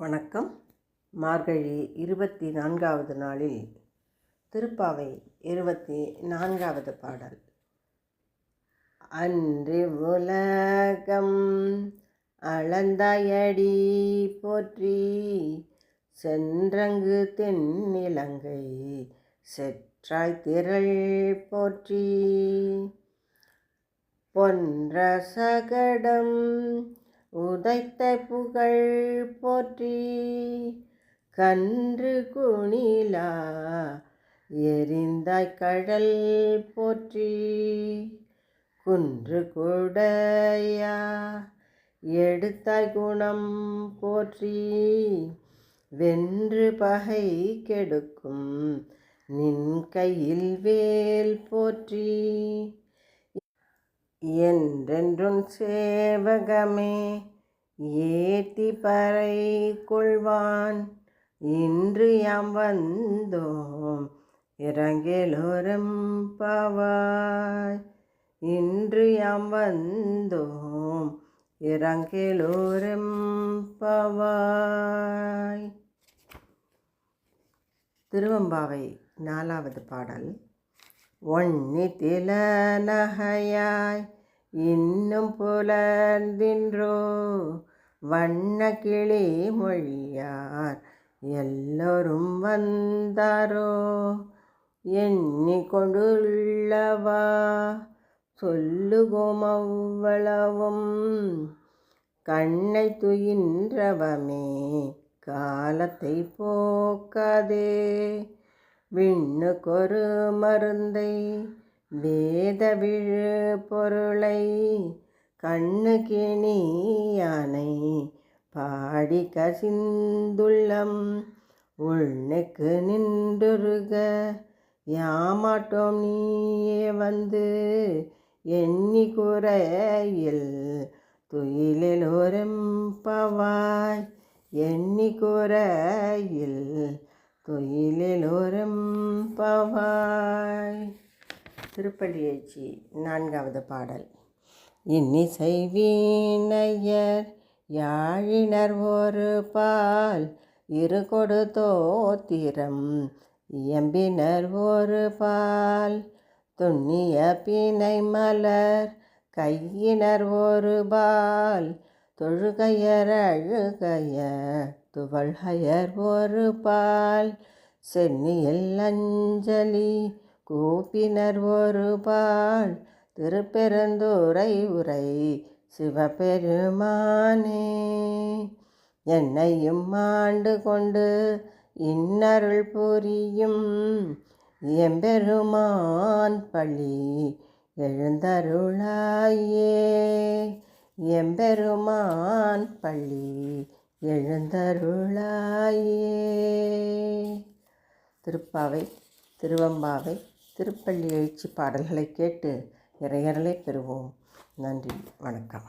வணக்கம். மார்கழி இருபத்தி நான்காவது நாளில் திருப்பாவை இருபத்தி நான்காவது பாடல். அன்று உலகம் அளந்தாயடி போற்றி சென்றங்கு தென்னிலங்கை செற்றாய் திரள் போற்றி. பொன்ற சகடம் உதைத்த புகழ் போற்றி கன்று குணிலா எரிந்தாய் கடல் போற்றி. குன்று குடையா எடுத்தாய் குணம் போற்றி. வென்று பகை கெடுக்கும் நின் கையில் வேல் போற்றி. என்றென்றும் சேவகமே ஏத்தி பறை கொள்வான் இன்று யாம் வந்தோம் இறங்கிலோரும் பவாய். இன்று யாம் வந்தோம் இறங்கிலோரும் பவாய். திருவம்பாவை நாலாவது பாடல். ஒன்னி தில நகையாய் இன்னும் புலர்ந்தின்றோ? வண்ண கிளி மொழியார் எல்லோரும் வந்தாரோ? எண்ணி கொண்டுள்ளவா சொல்லுகோம் அவ்வளவும். கண்ணை துயின்றவமே காலத்தை போக்காதே. விண்ணுக்கொரு மருந்தை வேத விழு பொருளை கண்ணு கிணி யானை பாடி கசிந்துள்ளம். உள்னுக்கு நின்றுருக யாமாட்டோம் நீயே வந்து எண்ணி குறையில் துயிலில் ஒரும்பவாய் எண்ணி குறையில் குயிலோரம் பவாய். திருப்பள்ளியச்சி நான்காவது பாடல். இன்னிசை வீணையர் யாழினர் ஒரு பால் இரு கொடு தோத்திரம் இயம்பினர் ஒரு பால். துண்ணிய பிணை மலர் கையினர் ஒரு பால் தொழுகையர் அழுகையர் துவள்ஹயர் ஒரு பால் சென்னியில் அஞ்சலி கூப்பினர் ஒரு பால் திருப்பெருந்துரை உரை சிவபெருமானே. என்னையும் ஆண்டு கொண்டு இன்னருள் புரியும் எம்பெருமான் பள்ளி எழுந்தருளாயே. எம்பெருமான் பள்ளி எழுந்தருளாயே. திருப்பாவை திருவம்பாவை திருப்பள்ளி எழுச்சி பாடல்களை கேட்டு இறையர்களை பெறுவோம். நன்றி வணக்கம்.